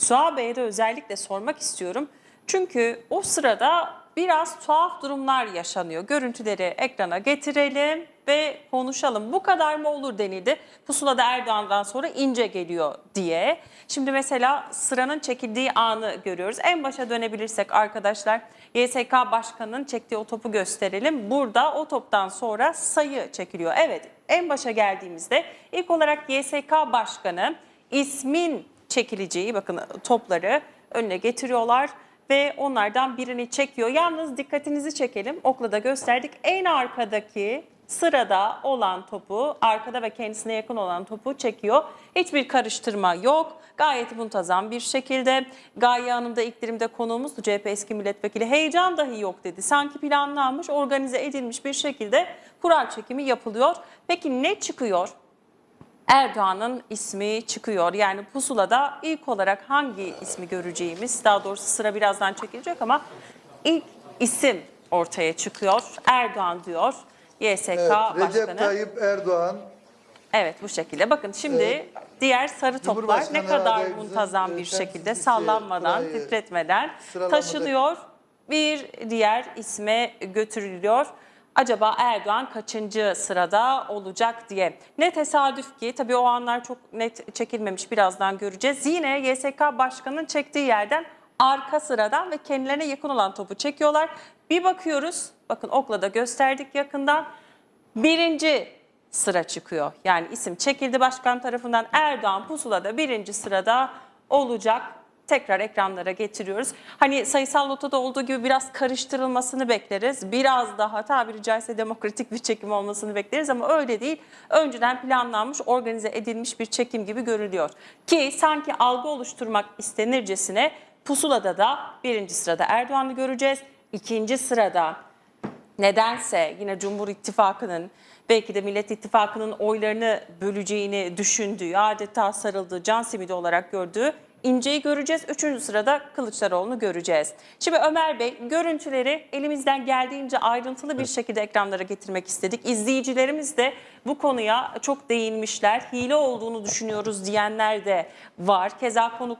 Suha Bey'e de özellikle sormak istiyorum. Çünkü o sırada biraz tuhaf durumlar yaşanıyor. Görüntüleri ekrana getirelim ve konuşalım. Bu kadar mı olur denildi. Pusulada Erdoğan'dan sonra ince geliyor diye. Şimdi mesela sıranın çekildiği anı görüyoruz. En başa dönebilirsek arkadaşlar YSK Başkanı'nın çektiği o topu gösterelim. Burada o toptan sonra sayı çekiliyor. Evet en başa geldiğimizde ilk olarak YSK Başkanı ismin çekileceği bakın topları önüne getiriyorlar ve onlardan birini çekiyor. Yalnız dikkatinizi çekelim. Okla da gösterdik. En arkadaki sırada olan topu, arkada ve kendisine yakın olan topu çekiyor. Hiçbir karıştırma yok. Gayet muntazam bir şekilde. Gaye Hanım da ilk dilimde CHP eski milletvekili. Heyecan dahi yok dedi. Sanki planlanmış, organize edilmiş bir şekilde kura çekimi yapılıyor. Peki ne çıkıyor? Erdoğan'ın ismi çıkıyor. Yani pusulada ilk olarak hangi ismi göreceğimiz, daha doğrusu sıra birazdan çekilecek ama ilk isim ortaya çıkıyor. Erdoğan diyor. YSK Evet, Başkanı. Recep Tayyip Erdoğan Evet bu şekilde. Bakın şimdi Evet. diğer sarı toplar ne kadar muntazam e, bir şekilde sallanmadan, burayı titretmeden taşınıyor. Bir diğer isme götürülüyor. Acaba Erdoğan kaçıncı sırada olacak diye. Ne tesadüf ki tabii o anlar çok net çekilmemiş birazdan göreceğiz. Yine YSK Başkanı'nın çektiği yerden arka sıradan ve kendilerine yakın olan topu çekiyorlar. Bir bakıyoruz bakın okla da gösterdik yakından. Birinci sıra çıkıyor. Yani isim çekildi başkan tarafından Erdoğan pusulada birinci sırada olacak. Tekrar ekranlara getiriyoruz. Hani sayısal lotoda olduğu gibi biraz karıştırılmasını bekleriz. Biraz daha tabiri caizse demokratik bir çekim olmasını bekleriz ama öyle değil. Önceden planlanmış, organize edilmiş bir çekim gibi görülüyor. Ki sanki algı oluşturmak istenircesine pusulada da birinci sırada Erdoğan'ı göreceğiz. İkinci sırada nedense yine Cumhur İttifakı'nın belki de Millet İttifakı'nın oylarını böleceğini düşündüğü, adeta sarıldığı, can simidi olarak gördüğü İnce'yi göreceğiz. Üçüncü sırada Kılıçdaroğlu'nu göreceğiz. Şimdi Ömer Bey görüntüleri elimizden geldiğince ayrıntılı bir şekilde ekranlara getirmek istedik. İzleyicilerimiz de bu konuya çok değinmişler. Hile olduğunu düşünüyoruz diyenler de var. Keza konuk